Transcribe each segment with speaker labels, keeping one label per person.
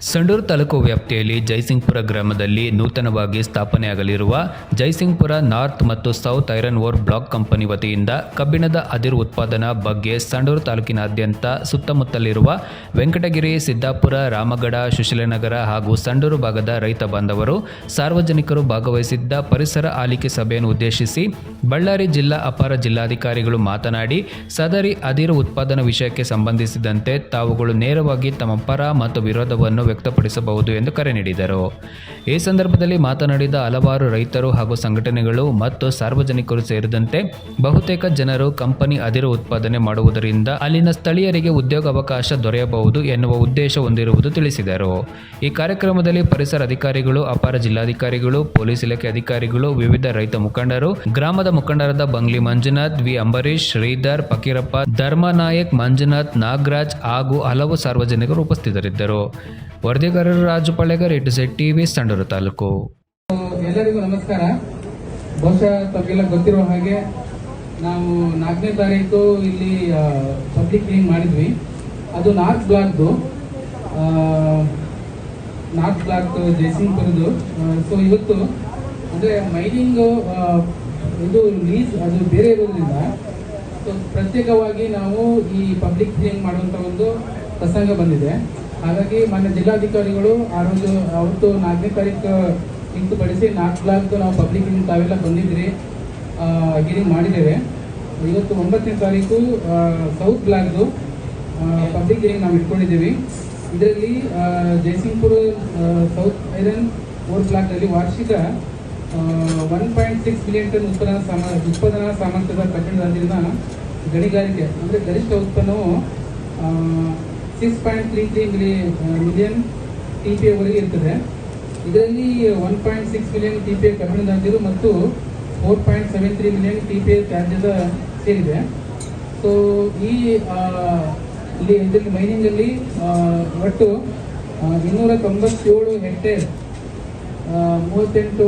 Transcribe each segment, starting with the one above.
Speaker 1: ಸಂಡೂರು ತಾಲೂಕು ವ್ಯಾಪ್ತಿಯಲ್ಲಿ ಜೈಸಿಂಗ್ಪುರ ಗ್ರಾಮದಲ್ಲಿ ನೂತನವಾಗಿ ಸ್ಥಾಪನೆಯಾಗಲಿರುವ ಜೈಸಿಂಗ್ಪುರ ನಾರ್ತ್ ಮತ್ತು south iron ore block company ವತಿಯಿಂದ ಕಬ್ಬಿಣದ ಅದಿರು ಉತ್ಪಾದನಾ ಬಗ್ಗೆ ಸಂಡೂರು ತಾಲೂಕಿನಾದ್ಯಂತ ಸುತ್ತಮುತ್ತಲಿರುವ ವೆಂಕಟಗಿರಿ, ಸಿದ್ದಾಪುರ, ರಾಮಗಡ, ಸುಶೀಲನಗರ ಹಾಗೂ ಸಂಡೂರು ಭಾಗದ ರೈತ ಬಾಂಧವರು, ಸಾರ್ವಜನಿಕರು ಭಾಗವಹಿಸಿದ್ದ ಪರಿಸರ ಆಲಿಕೆ ಸಭೆಯನ್ನು ಉದ್ದೇಶಿಸಿ ಬಳ್ಳಾರಿ ಜಿಲ್ಲಾ ಅಪರ ಜಿಲ್ಲಾಧಿಕಾರಿಗಳು ಮಾತನಾಡಿ, ಸದರಿ ಅದಿರು ಉತ್ಪಾದನಾ ವಿಷಯಕ್ಕೆ ಸಂಬಂಧಿಸಿದಂತೆ ತಾವುಗಳು ನೇರವಾಗಿ ತಮ್ಮ ಪರ ಮತ್ತು ವಿರೋಧವನ್ನು ವ್ಯಕ್ತಪಡಿಸಬಹುದು ಎಂದು ಕರೆ ನೀಡಿದರು. ಈ ಸಂದರ್ಭದಲ್ಲಿ ಮಾತನಾಡಿದ ಹಲವಾರು ರೈತರು ಹಾಗೂ ಸಂಘಟನೆಗಳು ಮತ್ತು ಸಾರ್ವಜನಿಕರು ಸೇರಿದಂತೆ ಬಹುತೇಕ ಜನರು ಕಂಪನಿ ಅದಿರು ಉತ್ಪಾದನೆ ಮಾಡುವುದರಿಂದ ಅಲ್ಲಿನ ಸ್ಥಳೀಯರಿಗೆ ಉದ್ಯೋಗಾವಕಾಶ ದೊರೆಯಬಹುದು ಎನ್ನುವ ಉದ್ದೇಶ ಹೊಂದಿರುವುದು ತಿಳಿಸಿದರು. ಈ ಕಾರ್ಯಕ್ರಮದಲ್ಲಿ ಪರಿಸರ ಅಧಿಕಾರಿಗಳು, ಅಪರ ಜಿಲ್ಲಾಧಿಕಾರಿಗಳು, ಪೊಲೀಸ್ ಇಲಾಖೆ ಅಧಿಕಾರಿಗಳು, ವಿವಿಧ ರೈತ ಮುಖಂಡರು, ಗ್ರಾಮದ ಮುಖಂಡರಾದ ಬಂಗ್ಲಿ ಮಂಜುನಾಥ್, ವಿ ಅಂಬರೀಶ್ ಶ್ರೀಧರ್, ಫಕೀರಪ್ಪ ಧರ್ಮನಾಯಕ್ ಮಂಜುನಾಥ್, ನಾಗರಾಜ್ ಹಾಗೂ ಹಲವು ಸಾರ್ವಜನಿಕರು ಉಪಸ್ಥಿತರಿದ್ದರು. ವರದಿಗಾರರು ರಾಜು ಪಳೆಗರ್ ಇಟ್ಟು ಸೆಟ್ ಟಿವಿ ಸಂಡೂರು ತಾಲೂಕು.
Speaker 2: ಎಲ್ಲರಿಗೂ ನಮಸ್ಕಾರ. ಬಹುಶಃ ತಮಗೆಲ್ಲ ಗೊತ್ತಿರೋ ಹಾಗೆ ನಾವು ನಾಲ್ಕನೇ ತಾರೀಕು ಇಲ್ಲಿ ಪಬ್ಲಿಕ್ ಕ್ಲೀನ್ ಮಾಡಿದ್ವಿ. ಅದು ನಾರ್ತ್ ಬ್ಲಾಕ್ದು ನಾರ್ತ್ ಬ್ಲಾಕ್ ಜಯಸಿಂಗ್ಪುರದು ಸೊ ಇವತ್ತು ಅಂದರೆ ಮೈನಿಂಗು ಇದು ಲೀಸ್ ಅದು ಬೇರೆ ಇರೋದ್ರಿಂದ ಸೊ ಪ್ರತ್ಯೇಕವಾಗಿ ನಾವು ಈ ಪಬ್ಲಿಕ್ ಕ್ಲೀನ್ ಮಾಡುವಂಥ ಒಂದು ಪ್ರಸಂಗ ಬಂದಿದೆ. ಹಾಗಾಗಿ ಮಾನ್ಯ ಜಿಲ್ಲಾಧಿಕಾರಿಗಳು ಆ ಒಂದು ಅವತ್ತು ನಾಲ್ಕನೇ ತಾರೀಕು ನಿಂತುಪಡಿಸಿ ನಾಲ್ಕು ಬ್ಲಾಕ್ ನಾವು ಪಬ್ಲಿಕ್ ತಾವೆಲ್ಲ ಬಂದಿದ್ರಿ ಹಿಯರಿಂಗ್ ಮಾಡಿದ್ದೇವೆ. ಇವತ್ತು ಒಂಬತ್ತನೇ ತಾರೀಕು ಸೌತ್ ಬ್ಲಾಕ್ದು ಪಬ್ಲಿಕ್ ಹಿಯರಿಂಗ್ ನಾವು ಇಟ್ಕೊಂಡಿದ್ದೀವಿ. ಇದರಲ್ಲಿ ಜಯಸಿಂಗ್ಪುರ ಸೌತ್ ಐರನ್ ಓರ್ ಬ್ಲಾಕ್ನಲ್ಲಿ ವಾರ್ಷಿಕ one point six million ton ಉತ್ಪಾದನಾ ಸಾಮ ಉತ್ಪಾದನಾ ಸಾಮರ್ಥ್ಯದ ಕಟ್ಟಡದಿಂದ ಗಣಿಗಾರಿಕೆ, ಅಂದರೆ ಗರಿಷ್ಠ ಉತ್ಪನ್ನವು six point three three million million T P ಎವರೆಗೆ ಇರ್ತದೆ. ಇದರಲ್ಲಿ one point six million T P A ಕಬ್ಬಿಣದ ಮತ್ತು four point seven three million T P A ತ್ಯಾಜ್ಯದ ಸೇರಿದೆ. ಸೊ ಈ ಇಲ್ಲಿ ಇದರಲ್ಲಿ ಮೈನಿಂಗಲ್ಲಿ ಒಟ್ಟು ಇನ್ನೂರ ತೊಂಬತ್ತೇಳು ಹೆಕ್ಟೇರ್ ಮೂವತ್ತೆಂಟು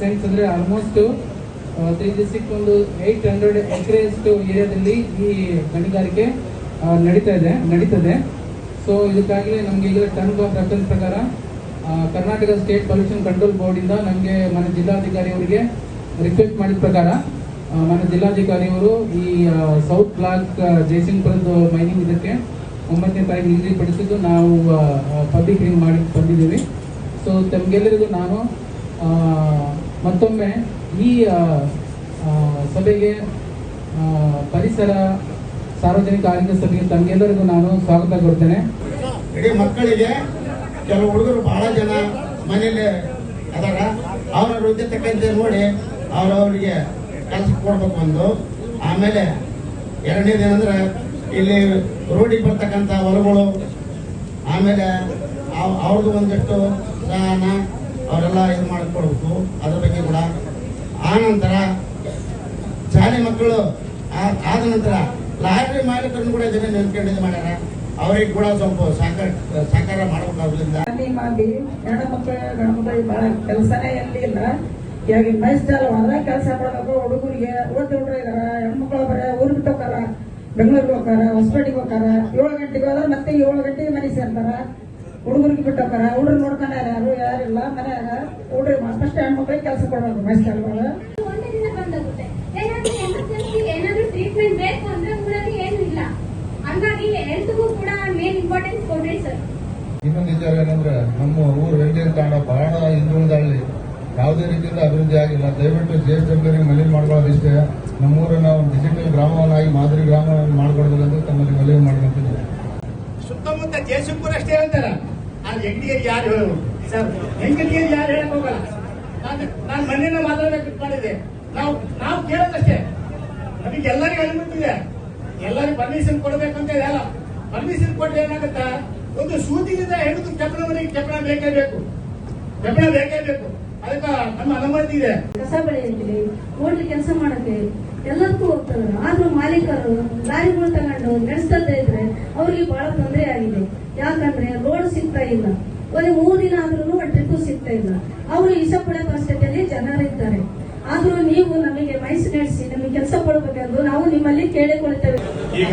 Speaker 2: ಸೆಂಟ್ಸ್ ಅಂದರೆ ಆಲ್ಮೋಸ್ಟ್ ತ್ರೀ ಡಿಸ್ಟಿಕ್ ಒಂದು ಏಯ್ಟ್ ಹಂಡ್ರೆಡ್ ಎಕರೆಯಷ್ಟು ಏರಿಯಾದಲ್ಲಿ ಈ ಗಣಿಗಾರಿಕೆ ನಡೀತಾ ಇದೆ, ನಡೀತದೆ. ಸೊ ಇದಕ್ಕಾಗಲೇ ನಮಗೆ ಈಗ ಟರ್ಮ್ಸ್ ಆಫ್ ರೆಫರೆನ್ಸ್ ಪ್ರಕಾರ ಕರ್ನಾಟಕ ಸ್ಟೇಟ್ ಪೊಲ್ಯೂಷನ್ ಕಂಟ್ರೋಲ್ ಬೋರ್ಡಿಂದ ನಮಗೆ ಮನೆ ಜಿಲ್ಲಾಧಿಕಾರಿ ಅವರಿಗೆ ರಿಕ್ವೆಸ್ಟ್ ಮಾಡಿದ ಪ್ರಕಾರ ಮನೆ ಜಿಲ್ಲಾಧಿಕಾರಿಯವರು ಈ ಸೌತ್ ಬ್ಲಾಕ್ ಜಯಸಿಂಗ್ಪುರದ ಮೈನಿಂಗ್ ಇದಕ್ಕೆ ಒಂಬತ್ತನೇ ತಾರೀಕು ನಿಗದಿಪಡಿಸಿದ್ದು ನಾವು ಪಬ್ಲಿಕ್ ಹಿಂಗ್ ಮಾಡಿ ಬಂದಿದ್ದೀವಿ. ಸೊ ತಮಗೆಲ್ಲರಿಗೂ ನಾನು ಮತ್ತೊಮ್ಮೆ ಈ ಸಭೆಗೆ ಪರಿಸರ ಸಾರ್ವಜನಿಕ ಆರೋಗ್ಯ ಸಭೆಗೆ ತಮಗೆಲ್ಲರಿಗೂ ನಾನು ಸ್ವಾಗತ ಕೊಡ್ತೇನೆ.
Speaker 3: ಇಡೀ ಮಕ್ಕಳಿಗೆ ಕೆಲವು ಹುಡುಗರು ಬಹಳ ಜನ ಮನೇಲಿ ಅದಾಗ ಅವರ ವೃದ್ಧಿ ತಕ್ಕಂತೆ ನೋಡಿ ಅವ್ರವ್ರಿಗೆ ಕೆಲಸ ಕೊಡ್ಬೇಕು ಒಂದು ಆಮೇಲೆ ಎರಡನೇದೇನಂದ್ರೆ ಇಲ್ಲಿ ರೋಡಿಗೆ ಬರ್ತಕ್ಕಂಥ ಹೊಲಗಳು, ಆಮೇಲೆ ಅವ್- ಅವ್ರದ್ದು ಒಂದಿಷ್ಟು ಸಹನ ಅವರೆಲ್ಲ ಇದು ಮಾಡಿಕೊಡ್ಬೇಕು ಅದ್ರ ಬಗ್ಗೆ ಕೂಡ. ಆ ನಂತರ ಶಾಲೆ ಮಕ್ಕಳು ಆದ ನಂತರ ಲಾಟ್ರಿ ಮಾಲೀಕರನ್ನು ಕೂಡ ಇದನ್ನ ನೆನ್ಕೊಂಡು ಮಾಡ್ಯಾರ. ಅವ್ರಿಗೆ ಕೂಡ ಸ್ವಲ್ಪ ಸಹಕಾರ ಸಹಕಾರ ಮಾಡ್ಬೇಕಾದ್ರಿಂದ
Speaker 4: ಮಾಡಿ ಹೆಣ್ಣು ಮಕ್ಕಳು ಗಂಡು ಮಕ್ಕಳಿಗೆ ಬಹಳ ಕೆಲಸನೇ ಎಲ್ಲಿಲ್ಲ ಈಗ ಮೈಸ್ಟಲ್ ಹೊರದಾಗ ಕೆಲಸ ಮಾಡಬೇಕು, ಹುಡುಗರಿಗೆ ಓದಿ ಹುಡುಗರು ಇದಾರ ಹೆಣ್ಮಕ್ಳು ಬರ ಊರ್ ಬಿಟ್ಟು ಹೋಗಾರ ಬೆಂಗಳೂರಿಗೆ ಹೋಗಾರ ಹೊಸಪೇಟೆಗೆ ಹೋಗಾರ ಏಳು ಗಂಟೆಗೆ ಹೋದ್ರೆ ಮತ್ತೆ ಏಳು ಗಂಟೆಗೆ ಮನೆ ಸೇರ್ತಾರ, ಹುಡುಗರಿಗೆ ಬಿಟ್ಟು ಹೋಗಾರ ಹುಡುಗರು ನೋಡ್ಕೊಂಡಾರ ಯಾರು, ಯಾರಿಲ್ಲ, ಮನ್ಯಾಗ ಹುಡುಗರು ಫಸ್ಟ್ ಹೆಣ್ಮಕ್ಳಿಗೆ ಕೆಲಸ ಕೊಡಬೇಕು ಮೈಸ್ಟಲ್ಗಳು
Speaker 5: ಒಂದೇ ದಿನ ಬಂದೋಗುತ್ತೆ ಏನಾದ್ರೂ ಎಮರ್ಜೆನ್ಸಿ ಏನಾದ್ರೂ ಟ್ರೀಟ್ಮೆಂಟ್ ಬೇಕು ಅಂದ್ರೆ ಊರಲ್ಲಿ ಏನು ಇಲ್ಲ ಹಂಗಾಗಿ ಹೆಲ್ತ್ಗೂ ಕೂಡ ಮೇನ್ ಇಂಪಾರ್ಟೆನ್ಸ್ ಕೊಡ್ರಿ ಸರ್
Speaker 6: ಇನ್ನೊಂದು ವಿಚಾರ ಏನಂದ್ರೆ ನಮ್ಮ ಊರು ವೆಂಕಟೇಶ್ವರ ತಾಂಡ ಬಹಳ ಹಿಂದುಳಿದಲ್ಲಿ ಯಾವುದೇ ರೀತಿಯಿಂದ ಅಭಿವೃದ್ಧಿ ಆಗಿಲ್ಲ. ದಯವಿಟ್ಟು ಜ್ಯೇಷ್ಠ ಎಂಬರಿಗೆ ಮನವಿ ನಮ್ಮ ಊರನ್ನು ಒಂದು ಡಿಜಿಟಲ್ ಗ್ರಾಮವನ್ನಾಗಿ, ಮಾದರಿ ಗ್ರಾಮವನ್ನು ಅಂತ ತಮ್ಮಲ್ಲಿ ಮನವಿ ಮಾಡ್ಕೊಂತಿದ್ದೀವಿ
Speaker 3: ಸುತ್ತಮುತ್ತ ಜೇಸುಪುರ ಅಷ್ಟೇ ಹೇಳ್ತಾರ. ಆ ಹೆಂಗಡಿಗೆ ಯಾರು ಹೇಳೋರು? ಸರ್ ಹೆಂಗಡಿಗೆ ಯಾರು ಹೇಳಕ್ ಹೋಗಲ್ಲ. ನಾನು ನಾನು ಮನೆಯನ್ನ ಮಾತಾಡ್ಬೇಕು ಮಾಡಿದೆ ನಾವು ನಾವು ಕೇಳೋದಷ್ಟೇ ನಮಗೆ ಎಲ್ಲರಿಗೂ ಅನುಮತಿ ಇದೆ. ಎಲ್ಲರಿಗೂ ಪರ್ಮಿಷನ್ ಕೊಡಬೇಕಂತ ಹೇಳಲ್ಲ. ಪರ್ಮಿಷನ್ ಕೊಟ್ಟರೆ ಏನಾಗುತ್ತಾ? ಒಂದು ಸೂತಿಯಿಂದ ಹಿಡಿದು ಚಪ್ಪಳವರೆಗೆ ಚಪ್ಪಳ ಬೇಕೇ ಬೇಕು. ಚಪ್ಪಳ ಬೇಕೇ ಬೇಕು. ಅದಕ್ಕೆ ನಮ್ಮ ಅನುಮತಿ ಇದೆ.
Speaker 7: ಕಸ ಬೆಳೆಯಕ್ಕೆ ಹೋಟ್ಲ್ ಕೆಲಸ ಮಾಡಕ್ಕೆ ಎಲ್ಲದಕ್ಕೂ ಹೋಗ್ತಾರೆ. ಆದ್ರೂ ಮಾಲೀಕರು ಲಾರಿಗಳು ತಗೊಂಡು ನಡೆಸ್ತದೇ ಇದ್ರೆ ಅವ್ರಿಗೆ ಬಹಳ ತೊಂದರೆ ಆಗಿದೆ. ಯಾಕಂದ್ರೆ ರೋಡ್ ಸಿಗ್ತಾ ಇಲ್ಲ. ಒಂದು ಮೂರು ದಿನ ಆದ್ರೂ ಟ್ರಿಪ್ ಸಿಗ್ತಾ ಇಲ್ಲ. ಅವರು ಇಸ ಪಡೆ ಪರಿಸ್ಥಿತಿಯಲ್ಲಿ ಜನರಿದ್ದಾರೆ ಆದ್ರೂ ನೀವು ನಮಗೆ ಮೈಸು ನಡೆಸಿ ನಮಗೆ ಕೆಲಸ ಕೊಡಬೇಕೆಂದು ನಾವು ನಿಮ್ಮಲ್ಲಿ ಕೇಳಿಕೊಳ್ತೇವೆ
Speaker 8: ಈಗ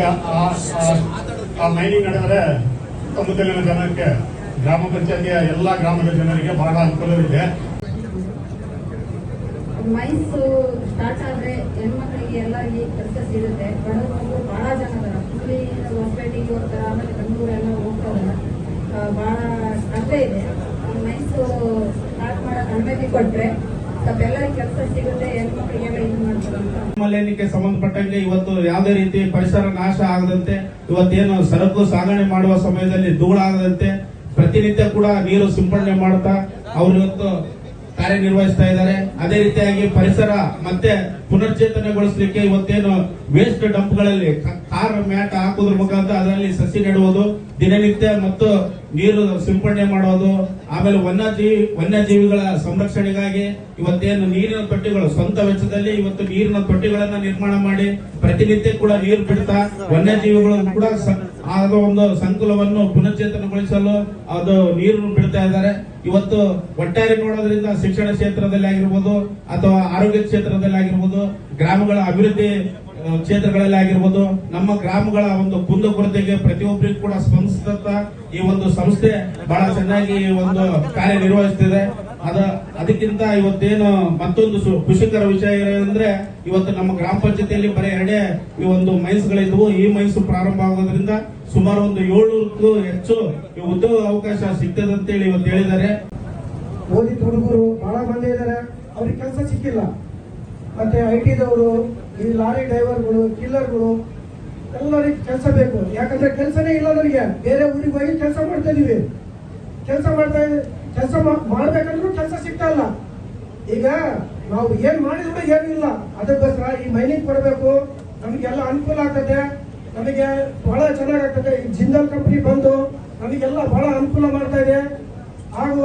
Speaker 8: ಮೈನಿಂಗ್ ನಡೆದರೆ ಸುತ್ತಮುತ್ತಲಿನ ಜನಕ್ಕೆ, ಗ್ರಾಮ ಪಂಚಾಯತಿಯ ಎಲ್ಲಾ ಗ್ರಾಮದ ಜನರಿಗೆ ಬಹಳ ಅನುಕೂಲವಿದೆ.
Speaker 5: ಮೈಸು ಸ್ಟಾರ್ಟ್ ಆದ್ರೆ ಹೆಣ್ಮಕ್ಳಿಗೆ ಎಲ್ಲ ಈ ಕೆಲಸ ಸಿಗುತ್ತೆ. ಬಡವರು ಬಹಳ ಜನ ಅದರ ಇಲ್ಲಿ ಹೊಸಪೇಟೆಗೆ ಹೋಗ್ತಾರೆ, ಆಮೇಲೆ ಬೆಂಗಳೂರೆಲ್ಲ ಹೋಗ್ತಾರ. ಬಹಳ ಕಷ್ಟ ಇದೆ. ಮೈಸು ಸ್ಟಾರ್ಟ್ ಮಾಡೋ ಅನುಮತಿ ಕೊಟ್ರೆ
Speaker 3: ಮಾಲಿನ್ಯಕ್ಕೆ ಸಂಬಂಧಪಟ್ಟಂಗೆ ಇವತ್ತು ಯಾವುದೇ ರೀತಿ ಪರಿಸರ ನಾಶ ಆಗದಂತೆ, ಇವತ್ತೇನು ಸರಕು ಸಾಗಣೆ ಮಾಡುವ ಸಮಯದಲ್ಲಿ ಧೂಳಾಗದಂತೆ ಪ್ರತಿನಿತ್ಯ ಕೂಡ ನೀರು ಸಿಂಪಡಣೆ ಮಾಡ್ತಾ, ಅವ್ರ ಇವತ್ತು ಕಾರ್ಯನಿರ್ವಹಿಸ್ತಾ ಇದ್ದಾರೆ. ಅದೇ ರೀತಿಯಾಗಿ ಪರಿಸರ ಮತ್ತೆ ಪುನರ್ಚೇತನಗೊಳಿಸಲಿಕ್ಕೆ ಇವತ್ತೇನು ವೇಸ್ಟ್ ಡಂಪ್ಗಳಲ್ಲಿ ಕಾರ್ ಮ್ಯಾಟ್ ಹಾಕೋದ್ರ ಮುಖಾಂತರ ಅದರಲ್ಲಿ ಸಸಿ ನೆಡುವುದು, ದಿನನಿತ್ಯ ಮತ್ತು ನೀರು ಸಿಂಪಡಣೆ ಮಾಡೋದು, ಆಮೇಲೆ ವನ್ಯಜೀವಿ ವನ್ಯಜೀವಿಗಳ ಸಂರಕ್ಷಣೆಗಾಗಿ ಇವತ್ತೇನು ನೀರಿನ ತೊಟ್ಟಿಗಳು, ಸ್ವಂತ ವೆಚ್ಚದಲ್ಲಿ ಇವತ್ತು ನೀರಿನ ತೊಟ್ಟಿಗಳನ್ನ ನಿರ್ಮಾಣ ಮಾಡಿ ಪ್ರತಿನಿತ್ಯ ಕೂಡ ನೀರು ಬಿಡ್ತಾ ವನ್ಯಜೀವಿಗಳನ್ನು ಕೂಡ ಆದ ಒಂದು ಸಂಕುಲವನ್ನು ಪುನಶ್ಚೇತನಗೊಳಿಸಲು ಅದು ನೀರನ್ನು ಬಿಡ್ತಾ ಇದ್ದಾರೆ. ಇವತ್ತು ಒಟ್ಟಾರೆ ನೋಡೋದ್ರಿಂದ ಶಿಕ್ಷಣ ಕ್ಷೇತ್ರದಲ್ಲಿ ಆಗಿರ್ಬೋದು ಅಥವಾ ಆರೋಗ್ಯ ಕ್ಷೇತ್ರದಲ್ಲಿ ಆಗಿರ್ಬೋದು, ಗ್ರಾಮಗಳ ಅಭಿವೃದ್ಧಿ ಕ್ಷೇತ್ರಗಳಲ್ಲಿ ಆಗಿರ್ಬೋದು ನಮ್ಮ ಗ್ರಾಮಗಳ ಒಂದು ಕುಂದುಕೊರತೆಗೆ ಪ್ರತಿಯೊಬ್ಬರಿಗೂ ಕೂಡ ಸ್ಪಂದಿಸಿದಂತ ಈ ಒಂದು ಸಂಸ್ಥೆ ಬಹಳ ಚೆನ್ನಾಗಿ ಈ ಒಂದು ಕಾರ್ಯನಿರ್ವಹಿಸ್ತಿದೆ ಅದ, ಅದಕ್ಕಿಂತ ಇವತ್ತೇನು ಮತ್ತೊಂದು ಖುಷಿಕರ ವಿಷಯ ಏನಂದ್ರೆ, ಇವತ್ತು ನಮ್ಮ ಗ್ರಾಮ ಪಂಚಾಯತಿಯಲ್ಲಿ ಬರೀ ಎರಡೇ ಈ ಒಂದು ಮೈನ್ಸ್ಗಳಿದ್ವು ಈ ಮೈನ್ಸ್ ಪ್ರಾರಂಭ ಆಗೋದ್ರಿಂದ ಸುಮಾರು ಒಂದು ಏಳ್ನೂರಕ್ಕೂ ಹೆಚ್ಚು ಉದ್ಯೋಗ ಅವಕಾಶ ಸಿಗ್ತದೆ ಅಂತೇಳಿ ಇವತ್ತು ಹೇಳಿದ್ದಾರೆ.
Speaker 9: ಓದಿದ ಹುಡುಗರು ಬಹಳ ಮಂದಿ ಇದ್ದಾರೆ. ಅವ್ರಿಗೆ ಕೆಲಸ ಸಿಕ್ಕಿಲ್ಲ. ಮತ್ತೆ ಐ ಟಿದವರು ಈ ಲಾರಿ ಡ್ರೈವರ್ಗಳು ಕಿಲ್ಲರ್ಗಳು ಎಲ್ಲರಿಗೆ ಕೆಲಸ ಬೇಕು. ಯಾಕಂದ್ರೆ ಕೆಲಸನೇ ಇಲ್ಲ ನನಗೆ ಬೇರೆ ಊರಿಗೆ ಹೋಗಿ ಕೆಲಸ ಮಾಡ್ತಾ ಇದೀವಿ. ಕೆಲಸ ಮಾಡ್ತಾ ಕೆಲಸ ಮಾಡ್ಬೇಕಂದ್ರೂ ಕೆಲಸ ಸಿಗ್ತಾ ಇಲ್ಲ. ಈಗ ನಾವು ಏನ್ ಮಾಡಿದ್ರು ಏನೂ ಇಲ್ಲ. ಅದಕ್ಕೋಸ್ಕರ ಈ ಮೈನಿಂಗ್ ಕೊಡಬೇಕು. ನಮಗೆಲ್ಲ ಅನುಕೂಲ ಆಗ್ತದೆ. ನಮಗೆ ಬಹಳ ಚೆನ್ನಾಗಾಗ್ತದೆ. ಈ ಜಿಂದಾಲ್ ಕಂಪನಿ ಬಂದು ನಮಗೆಲ್ಲ ಬಹಳ ಅನುಕೂಲ ಮಾಡ್ತಾ ಇದೆ. ಹಾಗೂ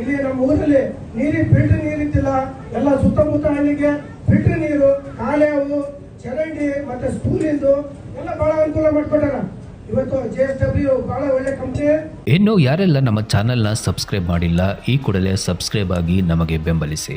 Speaker 9: ಇಲ್ಲಿ ನಮ್ಮ ಊರಲ್ಲಿ ನೀರಿನ ಫಿಲ್ಟರ್ ನೀರಿತ್ತಿಲ್ಲ ಎಲ್ಲ ಸುತ್ತಮುತ್ತ ಹಳ್ಳಿಗೆ ಫಿಲ್ಟರ್ ಮತ್ತೆ ಸ್ಕೂಲಿಂದು ಎಲ್ಲ ಬಹಳ ಅನುಕೂಲ ಮಾಡ್ಕೊಟ್ಟಾರ. ಇವತ್ತು ಒಳ್ಳೆ
Speaker 1: ಇನ್ನು ಯಾರೆಲ್ಲ ನಮ್ಮ ಚಾನೆಲ್ನ ಸಬ್ಸ್ಕ್ರೈಬ್ ಮಾಡಿಲ್ಲ, ಈ ಕೂಡಲೇ ಸಬ್ಸ್ಕ್ರೈಬ್ ಆಗಿ ನಮಗೆ ಬೆಂಬಲಿಸಿ.